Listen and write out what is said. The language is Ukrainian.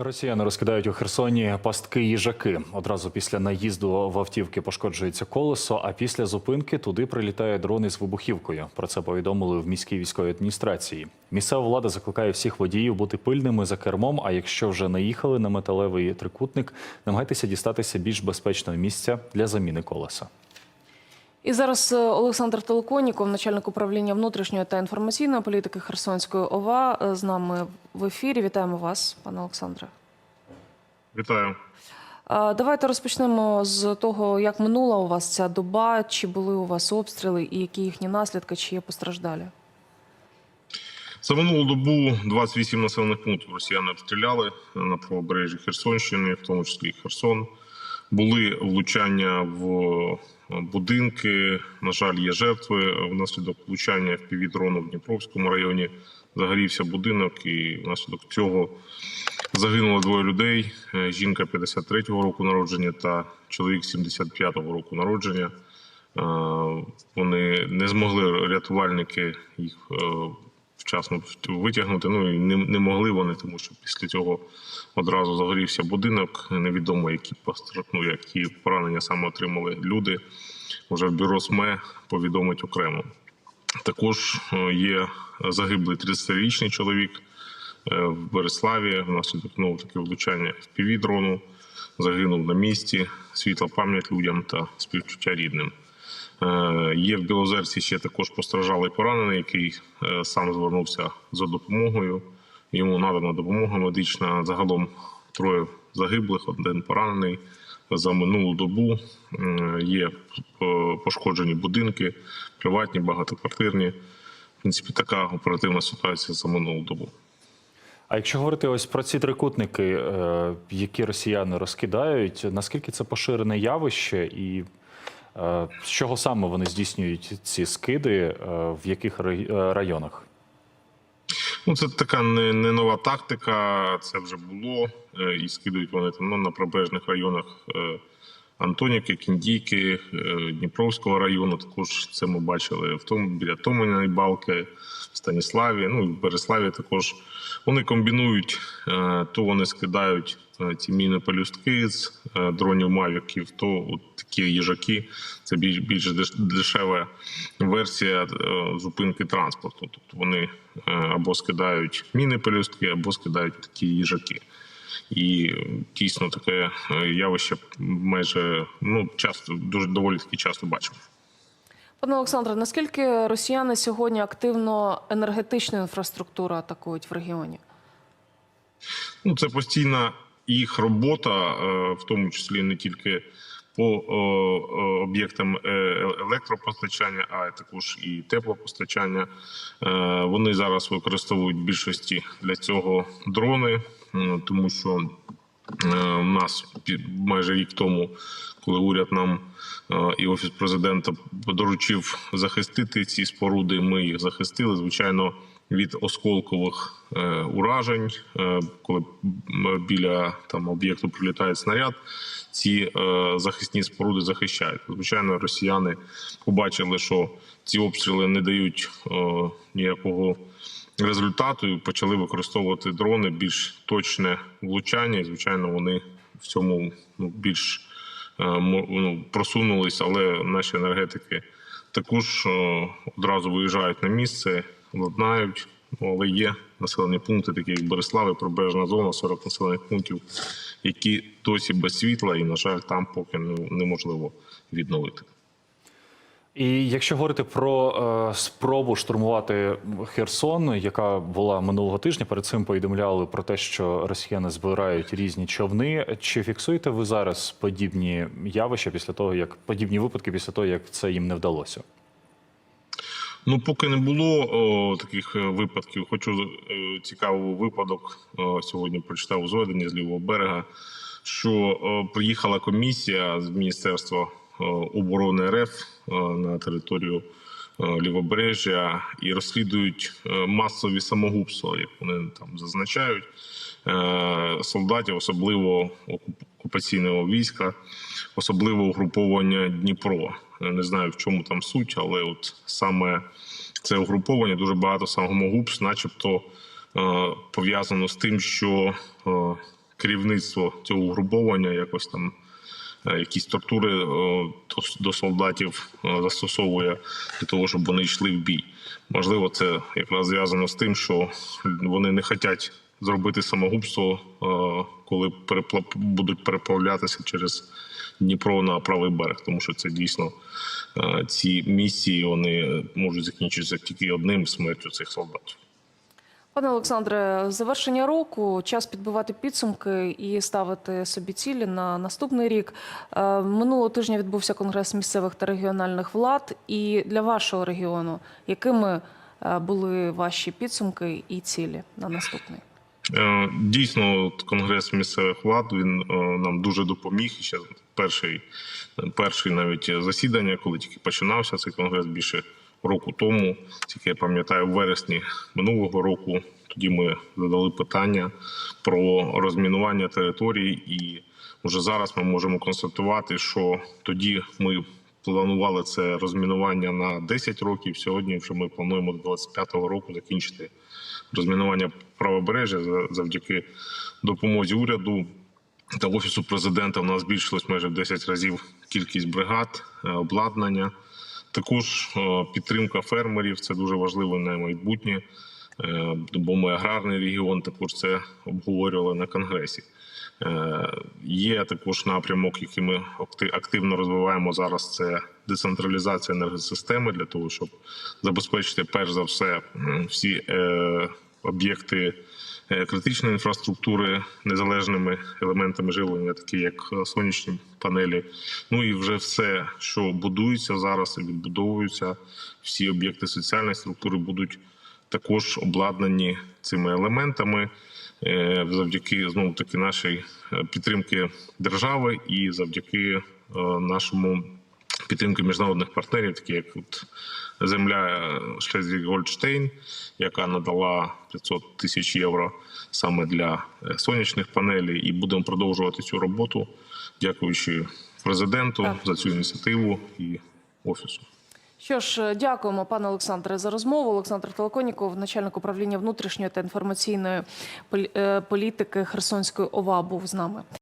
Росіяни розкидають у Херсоні пастки їжаки. Одразу після наїзду в автівки пошкоджується колесо, а після зупинки туди прилітає дрон із вибухівкою. Про це повідомили в міській військовій адміністрації. Місцева влада закликає всіх водіїв бути пильними за кермом. А якщо вже наїхали на металевий трикутник, намагайтеся дістатися більш безпечного місця для заміни колеса. І зараз е, Олександр Толоконіков, начальник управління внутрішньої та інформаційної політики Херсонської ОВА, е, з нами в ефірі. Вітаємо вас, пане Олександре. Вітаю. Давайте розпочнемо з того, як минула у вас ця доба, чи були у вас обстріли, і які їхні наслідки, чи є постраждалі. За минулу добу 28 населених пунктів росіяни обстріляли на правобережжі Херсонщини, в тому числі і Херсон. Були влучання в будинки. На жаль, є жертви. Внаслідок влучання в півдрону в Дніпровському районі загорівся будинок, і внаслідок цього загинуло двоє людей: Е, жінка 53-го року народження та чоловік 75-го року народження. Е, Вони не змогли рятувальники їх е, вчасно витягнути. Ну і не, не могли вони, тому що після цього одразу загорівся будинок. Невідомо, які ну, які поранення саме отримали люди. Вже в бюро СМЕ повідомить окремо. Також е, є загиблий 30-річний чоловік е, в Береславі внаслідок знову таки влучання в дрону. Загинув на місці. Світла пам'ять людям та співчуття рідним. Е, Є в Білозерці ще також постраждалий поранений, який е, сам звернувся за допомогою. Йому надана допомога медична. Загалом троє загиблих, один поранений. За минулу добу є е, пошкоджені будинки, приватні, багатоквартирні. В принципі, така оперативна ситуація за минулу добу. А якщо говорити ось про ці трикутники, які росіяни розкидають, наскільки це поширене явище, і з чого саме вони здійснюють ці скиди, е, в яких е, районах? Ну, це така не, не нова тактика, це вже було. е, І скидують вони там ну, на прибережних районах е, Антонівки, Кіндійки, е, Дніпровського району. Також це ми бачили в тому біля Томаної балки, в Станіславі, ну і в Береславі також. Вони комбінують, е, то вони скидають е, ці міни пелюстки з е, дронів мавіків, то от такі їжаки. Це більш більш дешева версія е, зупинки транспорту. Тобто вони е, або скидають міни пелюстки, або скидають такі їжаки. І е, дійсно таке е, явище майже ну часто дуже доволі таки часто бачимо. Пане Олександре, наскільки росіяни сьогодні активно енергетичну інфраструктуру атакують в регіоні? Ну, це постійна їх робота, е, в тому числі не тільки по о, о, об'єктам е, електропостачання, а також і теплопостачання. Е, Вони зараз використовують в більшості для цього дрони, тому що е, у нас майже рік тому, коли уряд нам е, і офіс президента доручив захистити ці споруди, ми їх захистили. Звичайно, від осколкових е, уражень, е, коли біля там об'єкту прилітає снаряд, ці е, захисні споруди захищають. Звичайно, росіяни побачили, що ці обстріли не дають е, ніякого результату і почали використовувати дрони більш точне влучання. І, звичайно, вони в цьому ну, більш е, ну, просунулись, але наші енергетики також е, одразу виїжджають на місце, ладнають. Ну, але є населені пункти, такі як Береслави, прибережна зона, 40 населених пунктів, які досі без світла, і, на жаль, там поки неможливо відновити. І якщо говорити про е, спробу штурмувати Херсон, яка була минулого тижня, перед цим повідомляли про те, що росіяни збирають різні човни. Чи фіксуєте ви зараз подібні явища після того, як подібні випадки після того, як це їм не вдалося? Ну, поки не було о, таких е, випадків. Хочу е, цікавий випадок. О, сьогодні прочитав у зведенні з лівого берега, що о, приїхала комісія з Міністерства оборони РФ о, на територію лівобережжя і розслідують е, масові самогубства, як вони там зазначають. Е, Солдатів, особливо окуп- окупаційного війська, особливо угруповання Дніпро. Не знаю, в чому там суть, але от саме це угруповання дуже багато самогубств, начебто е, пов'язано з тим, що е, керівництво цього угруповання якось там е, якісь тортури е, до- солдатів е, застосовує для того, щоб вони йшли в бій. Можливо, це якраз зв'язано з тим, що вони не хочуть зробити самогубство, е, коли будуть переправлятися через Дніпро на правий берег, тому що це дійсно е, ці місії вони можуть закінчитися тільки одним смертю цих солдатів. Пане Олександре, завершення року час підбивати підсумки і ставити собі цілі на наступний рік. Е, Минулого тижня відбувся конгрес місцевих та регіональних влад. І для вашого регіону якими е, були ваші підсумки і цілі на наступний? Е, Дійсно, конгрес місцевих влад він нам дуже допоміг. Ще перший, перший навіть засідання, коли тільки починався цей конгрес більше року тому, тільки я пам'ятаю, в вересні минулого року. Тоді ми задали питання про розмінування територій, і вже зараз ми можемо констатувати, що тоді ми планували це розмінування на 10 років. Сьогодні вже ми плануємо до 25-го року закінчити розмінування правобережжя за- завдяки допомозі уряду та офісу президента. У нас збільшилось майже в 10 разів кількість бригад, е, обладнання. Також е, підтримка фермерів це дуже важливо на майбутнє, е, бо ми аграрний регіон. Також це обговорювали на конгресі. Е, Є також напрямок, який ми акти- активно розвиваємо зараз. Це децентралізація енергосистеми для того, щоб забезпечити перш за все всі об'єкти критичної інфраструктури незалежними елементами живлення, такі як е, сонячні панелі. Ну і вже все, що будується зараз і відбудовується, всі об'єкти соціальної структури будуть також обладнані цими елементами е, завдяки знову таки нашій е, підтримки держави і завдяки е, нашому підтримки міжнародних партнерів, такі як от земля Шлезвіг Гольдштейн, яка надала 500 тисяч євро саме для е, сонячних панелей, і будемо продовжувати цю роботу, дякуючи президенту Так. за цю ініціативу і офісу. Що ж, дякуємо, пане Олександре, за розмову. Олександр Толоконіков, начальник управління внутрішньої та інформаційної е, політики Херсонської ОВА, був з нами.